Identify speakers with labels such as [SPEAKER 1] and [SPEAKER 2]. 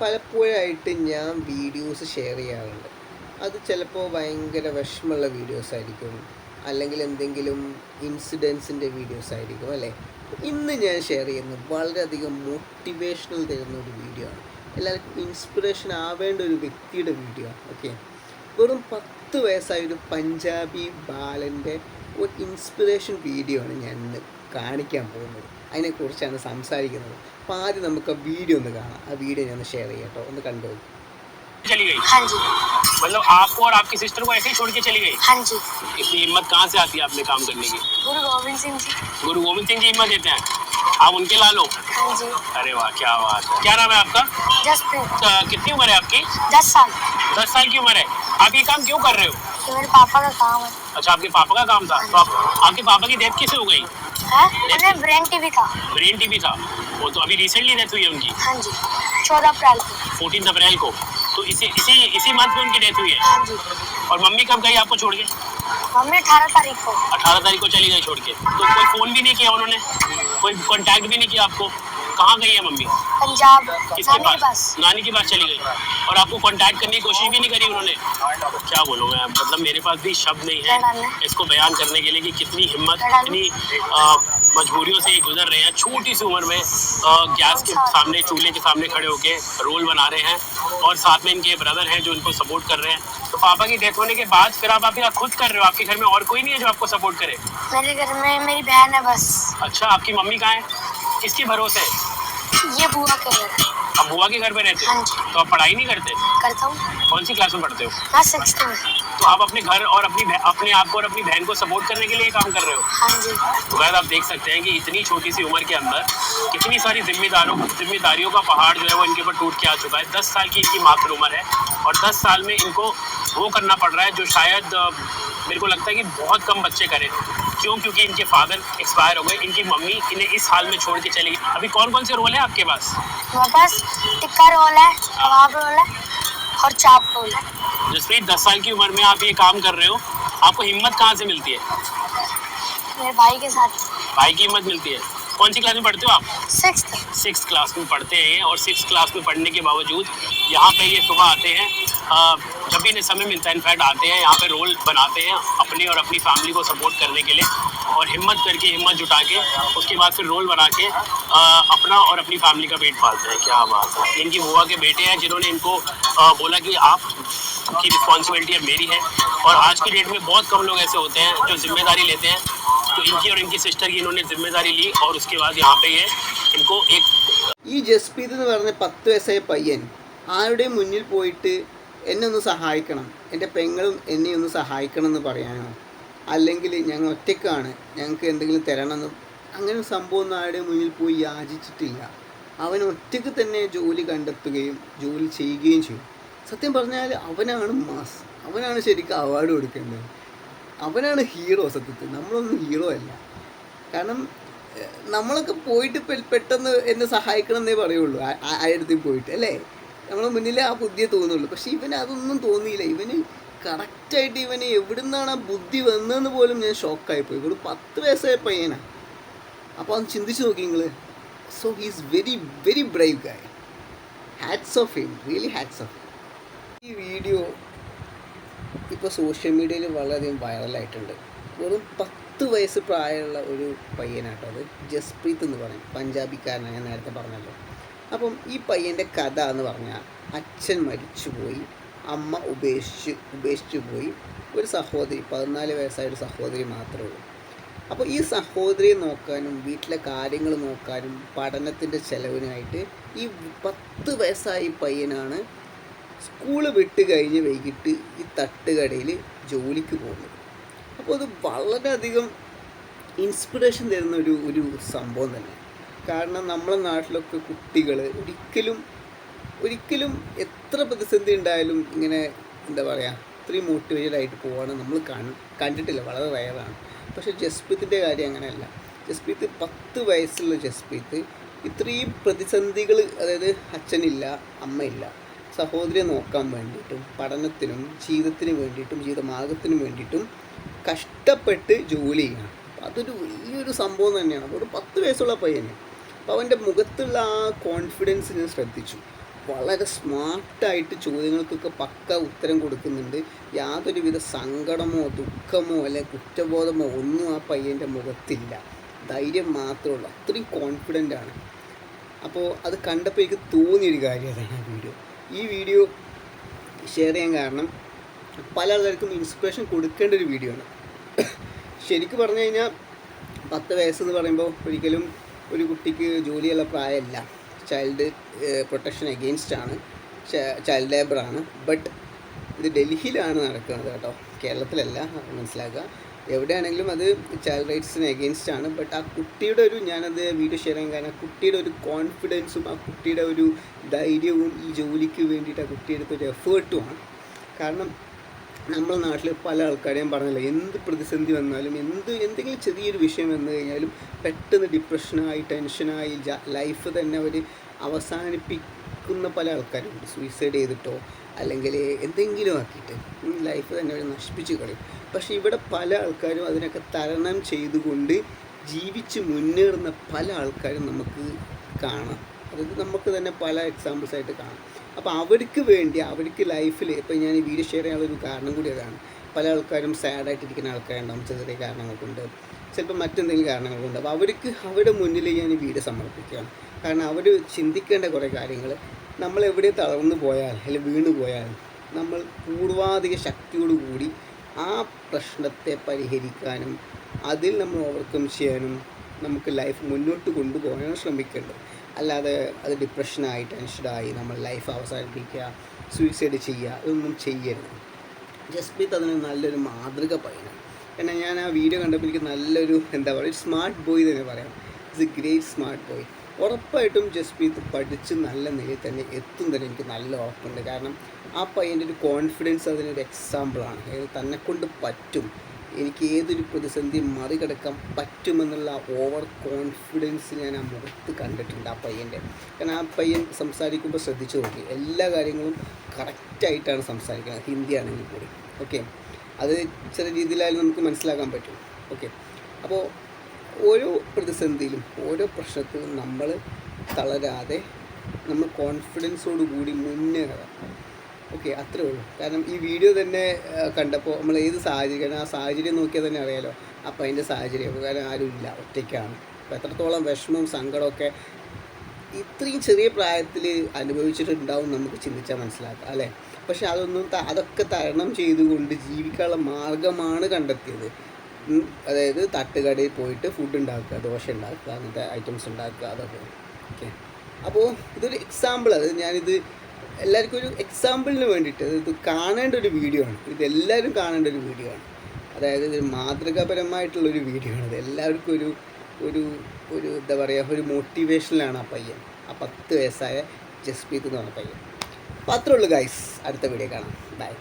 [SPEAKER 1] പലപ്പോഴായിട്ട് ഞാൻ videos share ചെയ്യാറുണ്ട്. അത് ചിലപ്പോൾ ഭയങ്കര വിഷമമുള്ള വീഡിയോസ് ആയിരിക്കും. അല്ലെങ്കിൽ എന്തെങ്കിലും ഇൻസിഡൻസിന്റെ വീഡിയോസ് ആയിരിക്കും അല്ലേ? ഇന്ന് ഞാൻ ഷെയർ ചെയ്യുന്നത് വളരെയധികം മോട്ടിവേഷണൽ തരുന്ന ഒരു വീഡിയോ ആണ്. എല്ലാവർക്കും ഇൻസ്പിറേഷൻ ആവേണ്ട ഒരു വ്യക്തിയുടെ വീഡിയോ ആണ് ഓക്കെ? വെറും പത്ത് വയസ്സായ ഒരു പഞ്ചാബി ബാലന്റെ ഒരു ഇൻസ്പിറേഷൻ വീഡിയോ ആണ് ഞാൻ ഇന്ന് കാണിക്കാൻ പോകുന്നത്. അതിനെക്കുറിച്ചാണ് സംസാരിക്കുന്നത് അപ്പോൾ ആദ്യം നമുക്ക് ആ വീഡിയോ ഒന്ന് കാണാം ആ വീഡിയോ ഞാൻ ഒന്ന് ഷെയർ ചെയ്യാം കേട്ടോ ഒന്ന് കണ്ടു
[SPEAKER 2] चली गई
[SPEAKER 3] हाँ जी
[SPEAKER 2] मतलब आपको और आपकी सिस्टर को ऐसे ही छोड़ के चली गई
[SPEAKER 3] हाँ जी
[SPEAKER 2] इतनी हिम्मत कहाँ से आती है अपने काम करने की
[SPEAKER 3] गुरु गोविंद सिंह जी
[SPEAKER 2] गुरु गोविंद सिंह जी हिम्मत देते हैं आप उनके लालो
[SPEAKER 3] हाँ जी
[SPEAKER 2] अरे वाह क्या बात है क्या नाम है आपका
[SPEAKER 3] जसप्रीत
[SPEAKER 2] अ, कितनी उम्र है आपकी
[SPEAKER 3] दस साल
[SPEAKER 2] दस साल की उम्र है आप ये काम क्यों कर रहे हो
[SPEAKER 3] ये मेरे पापा का काम है।
[SPEAKER 2] अच्छा आपके पापा का काम था? तो आप, आपके पापा की डेथ किसे हो गई?
[SPEAKER 3] है? ब्रेन टीवी का
[SPEAKER 2] ब्रेन टीबी था। वो तो अभी रिसेंटली डेथ हुई है उनकी।
[SPEAKER 3] हाँ जी। चौदह अप्रैल को।
[SPEAKER 2] फोर्टीन अप्रैल को। तो इसी इसी इसी मंथ में उनकी डेथ हुई है?
[SPEAKER 3] हाँ जी।
[SPEAKER 2] और मम्मी कब गई आपको छोड़ के?
[SPEAKER 3] मम्मी अठारह तारीख को।
[SPEAKER 2] अठारह तारीख को चली गई छोड़ के। तो कोई फ़ोन भी नहीं किया उन्होंने? कोई कांटेक्ट भी नहीं किया आपको? कहाँ गई है मम्मी?
[SPEAKER 3] पंजाब
[SPEAKER 2] किसके
[SPEAKER 3] नानी के
[SPEAKER 2] पास?
[SPEAKER 3] पास।
[SPEAKER 2] नानी के पास चली गई। और आपको कांटेक्ट करने की कोशिश भी नहीं करी उन्होंने? क्या बोलूँ मैं? मतलब मेरे पास भी शब्द नहीं है इसको बयान करने के लिए कि कितनी हिम्मत कितनी मजबूरियों से ये गुजर रहे हैं। छोटी सी उम्र में गैस के सामने चूल्हे के सामने खड़े होके रोल बना रहे हैं और साथ में इनके ब्रदर हैं जो इनको सपोर्ट कर रहे हैं। तो पापा की डेथ होने के बाद फिर आप आपके खुद कर रहे हो? आपके घर में और कोई नहीं है जो आपको सपोर्ट करे?
[SPEAKER 3] मेरे घर में मेरी बहन है बस।
[SPEAKER 2] अच्छा आपकी मम्मी कहाँ है? किसके भरोसे है?
[SPEAKER 3] ये बुआ के घर।
[SPEAKER 2] अब बुआ के घर पे रहते हो?
[SPEAKER 3] हाँ जी।
[SPEAKER 2] तो आप पढ़ाई नहीं करते?
[SPEAKER 3] करता हूँ।
[SPEAKER 2] कौन सी क्लास में पढ़ते हो?
[SPEAKER 3] मैं सिक्स में।
[SPEAKER 2] तो आप अपने घर और अपनी बह- अपने आप को और अपनी बहन को सपोर्ट करने के लिए ये काम कर रहे हो?
[SPEAKER 3] हाँ जी।
[SPEAKER 2] तो वैसे आप देख सकते हैं कि इतनी छोटी सी उम्र के अंदर कितनी सारी जिम्मेदारों जिम्मेदारियों का पहाड़ जो है वो इनके ऊपर टूट के आ चुका है। दस साल की इनकी मात्र उम्र है और दस साल में इनको वो करना पड़ रहा है जो शायद मेरे को लगता है कि बहुत कम बच्चे करें। क्यों? क्योंकि इनके फादर एक्सपायर हो गए इनकी मम्मी इन्हें इस हाल में छोड़ के चली गई। अभी कौन कौन से रोल है आपके पास?
[SPEAKER 3] मेरे पास टिक्का रोल है कबाब रोल है और चाप रोल है।
[SPEAKER 2] जसप्रीत दस साल की उम्र में आप ये काम कर रहे हो आपको हिम्मत कहाँ से मिलती है?
[SPEAKER 3] मेरे भाई के साथ।
[SPEAKER 2] भाई की हिम्मत मिलती है। कौन सी क्लास में पढ़ते हो आप?
[SPEAKER 3] सिक्स
[SPEAKER 2] क्लास में पढ़ते हैं और सिक्स क्लास में पढ़ने के बावजूद यहाँ पे ये सुबह आते हैं जब भी इन्हें समय मिलता है इनफैक्ट आते हैं यहाँ पे रोल बनाते हैं अपनी और अपनी फैमिली को सपोर्ट करने के लिए और हिम्मत करके हिम्मत जुटा के उसके बाद फिर रोल बना के अ, अपना और अपनी फैमिली का पेट पालते हैं क्या बात है इनकी बुआ के बेटे हैं जिन्होंने इनको अ, बोला कि आप की रिस्पॉन्सिबिलिटी अब मेरी है और आज की डेट में बहुत कम लोग ऐसे होते हैं जो जिम्मेदारी लेते हैं तो इनकी और इनकी सिस्टर की इन्होंने जिम्मेदारी ली और उसके बाद यहाँ पे ये इनको एक
[SPEAKER 1] ഈ ജസ്പ്രീത് എന്ന് പറഞ്ഞ പത്ത് വയസ്സായ പയ്യൻ ആരുടെയും മുന്നിൽ പോയിട്ട് എന്നെ ഒന്ന് സഹായിക്കണം എന്റെ പെങ്ങളും എന്നെ ഒന്ന് സഹായിക്കണം എന്ന് പറയാനോ അല്ലെങ്കിൽ ഞങ്ങൾ ഒറ്റക്കാണ് ഞങ്ങൾക്ക് എന്തെങ്കിലും തരണമെന്ന് അങ്ങനെ ഒരു സംഭവം ആരുടെയും മുന്നിൽ പോയി യാചിച്ചിട്ടില്ല അവൻ ഒറ്റയ്ക്ക് തന്നെ ജോലി കണ്ടെത്തുകയും ജോലി ചെയ്യുകയും ചെയ്യും സത്യം പറഞ്ഞാൽ അവനാണ് മാസ് അവനാണ് ശരിക്കും അവാർഡ് കൊടുക്കേണ്ടത് അവനാണ് ഹീറോ സത്യത്തിൽ നമ്മളൊന്നും ഹീറോ അല്ല കാരണം നമ്മളൊക്കെ പോയിട്ട് പെട്ടെന്ന് എന്നെ സഹായിക്കണം എന്നേ പറയുള്ളൂ ആയിരത്തിൽ പോയിട്ട് അല്ലേ നമ്മളെ മുന്നിൽ ആ ബുദ്ധിയെ തോന്നുള്ളൂ. പക്ഷെ ഇവന് അതൊന്നും തോന്നിയില്ല. ഇവന് കറക്റ്റായിട്ട് ഇവന് എവിടുന്നാണ് ആ ബുദ്ധി വന്നതെന്ന് പോലും ഞാൻ ഷോക്കായി പോയി. ഒരു പത്ത് വയസ്സായ പയ്യനാണ് അപ്പോൾ അത് ചിന്തിച്ച് നോക്കി നിങ്ങൾ so he's very very brave guy hats off him really hats off ഈ വീഡിയോ ഇപ്പോൾ സോഷ്യൽ മീഡിയയിൽ വളരെയധികം വൈറലായിട്ടുണ്ട് വെറും പത്ത് വയസ്സ് പ്രായമുള്ള ഒരു പയ്യനാട്ടോ അത്. ജസ്പ്രീത് എന്ന് പറയും. പഞ്ചാബിക്കാരനാണ് ഞാൻ നേരത്തെ പറഞ്ഞല്ലോ. അപ്പം ഈ പയ്യന്റെ കഥ എന്ന് പറഞ്ഞാൽ അച്ഛൻ മരിച്ചുപോയി അമ്മ ഉപേക്ഷിച്ച് ഉപേക്ഷിച്ചു പോയി. ഒരു സഹോദരി പതിനാല് വയസ്സായ ഒരു സഹോദരി മാത്രമേ ഉള്ളൂ. അപ്പോൾ ഈ സഹോദരിയെ നോക്കാനും വീട്ടിലെ കാര്യങ്ങൾ നോക്കാനും പഠനത്തിന്റെ ചെലവിനായിട്ട് ഈ പത്ത് വയസ്സായ പയ്യനാണ് സ്കൂൾ വിട്ട് കഴിഞ്ഞ് വൈകിട്ട് ഈ തട്ടുകടയിൽ ജോലിക്ക് പോകുന്നത്. അപ്പോൾ അത് വളരെയധികം ഇൻസ്പിറേഷൻ തരുന്ന ഒരു ഒരു സംഭവം തന്നെ. കാരണം നമ്മളെ നാട്ടിലൊക്കെ കുട്ടികൾ ഒരിക്കലും ഒരിക്കലും എത്ര പ്രതിസന്ധി ഉണ്ടായാലും ഇങ്ങനെ എന്താ പറയുക ഇത്രയും മോട്ടിവേറ്റഡ് ആയിട്ട് പോവാണ് നമ്മൾ കണ്ടിട്ടില്ല വളരെ റയറാണ് പക്ഷേ ജസ്പ്രീത്തിന്റെ കാര്യം അങ്ങനെയല്ല. ജസ്പ്രീത്ത് പത്ത് വയസ്സുള്ള ജസ്പ്രീത്ത് ഇത്രയും പ്രതിസന്ധികൾ അതായത് അച്ഛനില്ല അമ്മയില്ല സഹോദരിയെ നോക്കാൻ വേണ്ടിയിട്ടും പഠനത്തിനും ജീവിതത്തിന് വേണ്ടിയിട്ടും ജീവിതമാർഗത്തിനും വേണ്ടിയിട്ടും കഷ്ടപ്പെട്ട് ജോലി ചെയ്യണം. അതൊരു വലിയൊരു സംഭവം തന്നെയാണ്. അപ്പോൾ ഒരു പത്ത് വയസ്സുള്ള പയ്യന് അപ്പോൾ അവന്റെ മുഖത്തുള്ള ആ കോൺഫിഡൻസ് ഞാൻ ശ്രദ്ധിച്ചു. വളരെ സ്മാർട്ടായിട്ട് ചോദ്യങ്ങൾക്കൊക്കെ പക്ക ഉത്തരം കൊടുക്കുന്നുണ്ട്. യാതൊരുവിധ സങ്കടമോ ദുഃഖമോ അല്ലെ കുറ്റബോധമോ ഒന്നും ആ പയ്യന്റെ മുഖത്തില്ല. ധൈര്യം മാത്രമേ ഉള്ളൂ. അത്രയും കോൺഫിഡന്റ് ആണ്. അപ്പോൾ അത് കണ്ടപ്പോൾ എനിക്ക് തോന്നിയൊരു കാര്യം അതാണ് ആ വീഡിയോ ഈ വീഡിയോ ഷെയർ ചെയ്യാൻ കാരണം പലർക്കും ഇൻസ്പിറേഷൻ കൊടുക്കേണ്ട ഒരു വീഡിയോ ആണ്. ശരിക്കും പറഞ്ഞു കഴിഞ്ഞാൽ പത്ത് വയസ്സെന്ന് പറയുമ്പോൾ ഒരിക്കലും ഒരു കുട്ടിക്ക് ജോലിയുള്ള പ്രായമല്ല. ചൈൽഡ് പ്രൊട്ടക്ഷൻ എഗെയിൻസ്റ്റ് ആണ്. ചൈൽഡ് ലേബറാണ് ബട്ട് ഇത് ഡൽഹിയിലാണ് നടക്കുന്നത് കേട്ടോ. കേരളത്തിലല്ല മനസ്സിലാക്കുക. എവിടെയാണെങ്കിലും അത് ചൈൽഡ് റൈറ്റ്സിന് എഗെയിൻസ്റ്റ് ആണ്. ബട്ട് ആ കുട്ടിയുടെ ഒരു ഞാനത് വീഡിയോ ഷെയർ ചെയ്യാൻ കാരണം കുട്ടിയുടെ ഒരു കോൺഫിഡൻസും ആ കുട്ടിയുടെ ഒരു ധൈര്യവും ഈ ജോലിക്ക് വേണ്ടിയിട്ട് ആ കുട്ടിയെടുത്ത ഒരു എഫേർട്ടുമാണ് കാരണം നമ്മുടെ നാട്ടിൽ പല ആൾക്കാരെയും പറഞ്ഞില്ല എന്ത് പ്രതിസന്ധി വന്നാലും എന്ത് എന്തെങ്കിലും ചെറിയൊരു വിഷയം വന്നു കഴിഞ്ഞാലും പെട്ടെന്ന് ഡിപ്രഷനായി ടെൻഷനായി ലൈഫ് തന്നെ അവർ അവസാനിപ്പിക്കുന്ന പല ആൾക്കാരുണ്ട്. സൂയിസൈഡ് ചെയ്തിട്ടോ അല്ലെങ്കിൽ എന്തെങ്കിലും ആക്കിയിട്ട് ലൈഫ് തന്നെ അവർ നശിപ്പിച്ച് കളയും. പക്ഷേ ഇവിടെ പല ആൾക്കാരും അതിനൊക്കെ തരണം ചെയ്തുകൊണ്ട് ജീവിച്ച് മുന്നേറുന്ന പല ആൾക്കാരും നമുക്ക് കാണാം. അതായത് നമുക്ക് തന്നെ പല എക്സാമ്പിൾസ് ആയിട്ട് കാണാം. അപ്പോൾ അവർക്ക് വേണ്ടി അവർക്ക് ലൈഫിൽ ഇപ്പോൾ ഞാൻ ഈ വീഡിയോ ഷെയർ ചെയ്യാനുള്ള ഒരു കാരണം കൂടി അതാണ്. പല ആൾക്കാരും സാഡായിട്ടിരിക്കുന്ന ആൾക്കാരുണ്ടാവും ചെറിയ ചെറിയ കാരണങ്ങൾ കൊണ്ട് ചിലപ്പോൾ മറ്റെന്തെങ്കിലും കാരണങ്ങൾ അപ്പോൾ അവർക്ക് അവരുടെ മുന്നിൽ ഞാൻ ഈ വീഡിയോ സമർപ്പിക്കുകയാണ്. കാരണം അവർ ചിന്തിക്കേണ്ട കുറേ കാര്യങ്ങൾ നമ്മൾ എവിടെ തളർന്നു പോയാൽ അല്ലെങ്കിൽ വീണു പോയാൽ നമ്മൾ പൂർവാധിക ശക്തിയോടുകൂടി ആ പ്രശ്നത്തെ പരിഹരിക്കാനും അതിൽ നമ്മൾ ഓവർകം ചെയ്യാനും നമുക്ക് ലൈഫ് മുന്നോട്ട് കൊണ്ടുപോകാനാണ് ശ്രമിക്കേണ്ടത്. അല്ലാതെ അത് ഡിപ്രഷനായി ടെൻഷനായി നമ്മൾ ലൈഫ് അവസാനിപ്പിക്കുക സൂയിസൈഡ് ചെയ്യുക ഇതൊന്നും ചെയ്യരുത്. ജസ്പ്രീത് അതിന് നല്ലൊരു മാതൃക പറയുന്നു കാരണം ഞാൻ ആ വീഡിയോ കണ്ടപ്പോൾ എനിക്ക് നല്ലൊരു എന്താ പറയുക സ്മാർട്ട് ബോയ് തന്നെ പറയാം. It's a great smart boy ഉറപ്പായിട്ടും ജസ്പ്രീത് പഠിച്ച് നല്ല നിലയിൽ തന്നെ എത്തും തന്നെ എനിക്ക് നല്ല ഉറപ്പുണ്ട്. കാരണം ആ പയ്യന്റെ ഒരു കോൺഫിഡൻസ് അതിനൊരു എക്സാമ്പിളാണ് അതായത് തന്നെ കൊണ്ട് പറ്റും. എനിക്ക് ഏതൊരു പ്രതിസന്ധി മറികടക്കാൻ പറ്റുമെന്നുള്ള ഓവർ കോൺഫിഡൻസ് ഞാൻ ആ മുഖത്ത് കണ്ടിട്ടുണ്ട് ആ പയ്യന്റെ. കാരണം ആ പയ്യൻ സംസാരിക്കുമ്പോൾ ശ്രദ്ധിച്ചു നോക്കി. എല്ലാ കാര്യങ്ങളും കറക്റ്റായിട്ടാണ് സംസാരിക്കുന്നത് ഹിന്ദി ആണെങ്കിൽ കൂടി. ഓക്കെ അത് ചെറിയ രീതിയിലായാലും നമുക്ക് മനസ്സിലാക്കാൻ പറ്റും. ഓക്കെ അപ്പോൾ ഓരോ പ്രതിസന്ധിയിലും ഓരോ പ്രശ്നത്തിലും നമ്മൾ തളരാതെ നമ്മൾ കോൺഫിഡൻസോടുകൂടി മുന്നേറുക. ഓക്കെ അത്രേ ഉള്ളൂ. കാരണം ഈ വീഡിയോ തന്നെ കണ്ടപ്പോൾ നമ്മൾ ഏത് സാഹചര്യം കാരണം ആ സാഹചര്യം നോക്കിയാൽ തന്നെ അറിയാലോ. അപ്പം അതിന്റെ സാഹചര്യം. കാരണം ആരും ഇല്ല ഒറ്റയ്ക്കാണ്. അപ്പോൾ എത്രത്തോളം വിഷമവും സങ്കടമൊക്കെ ഇത്രയും ചെറിയ പ്രായത്തിൽ അനുഭവിച്ചിട്ടുണ്ടാവും നമുക്ക് ചിന്തിച്ചാൽ മനസ്സിലാക്കാം അല്ലേ? പക്ഷെ അതൊന്നും അതൊക്കെ തരണം ചെയ്തുകൊണ്ട് ജീവിക്കാനുള്ള മാർഗമാണ് കണ്ടെത്തിയത്. അതായത് തട്ടുകടയിൽ പോയിട്ട് ഫുഡ് ഉണ്ടാക്കുക ദോശ ഉണ്ടാക്കുക അങ്ങനത്തെ ഐറ്റംസ് ഉണ്ടാക്കുക അതൊക്കെ. ഓക്കെ അപ്പോൾ ഇതൊരു എക്സാമ്പിൾ അത് ഞാനിത് എല്ലാവർക്കും ഒരു എക്സാമ്പിളിന് വേണ്ടിയിട്ട് ഇത് കാണേണ്ട ഒരു വീഡിയോ ആണ്. ഇതെല്ലാവരും കാണേണ്ട ഒരു വീഡിയോ ആണ്. അതായത് ഇത് മാതൃകാപരമായിട്ടുള്ളൊരു വീഡിയോ ആണ്. ഇത് എല്ലാവർക്കും ഒരു ഒരു ഒരു എന്താ പറയുക ഒരു മോട്ടിവേഷനിലാണ് ആ പയ്യൻ. ആ പത്ത് വയസ്സായ ജസ്പ്രീത് എന്ന് പറഞ്ഞ പയ്യൻ. അപ്പോൾ അത്രേ ഉള്ളൂ ഗൈസ് അടുത്ത വീഡിയോ കാണാം. ബൈ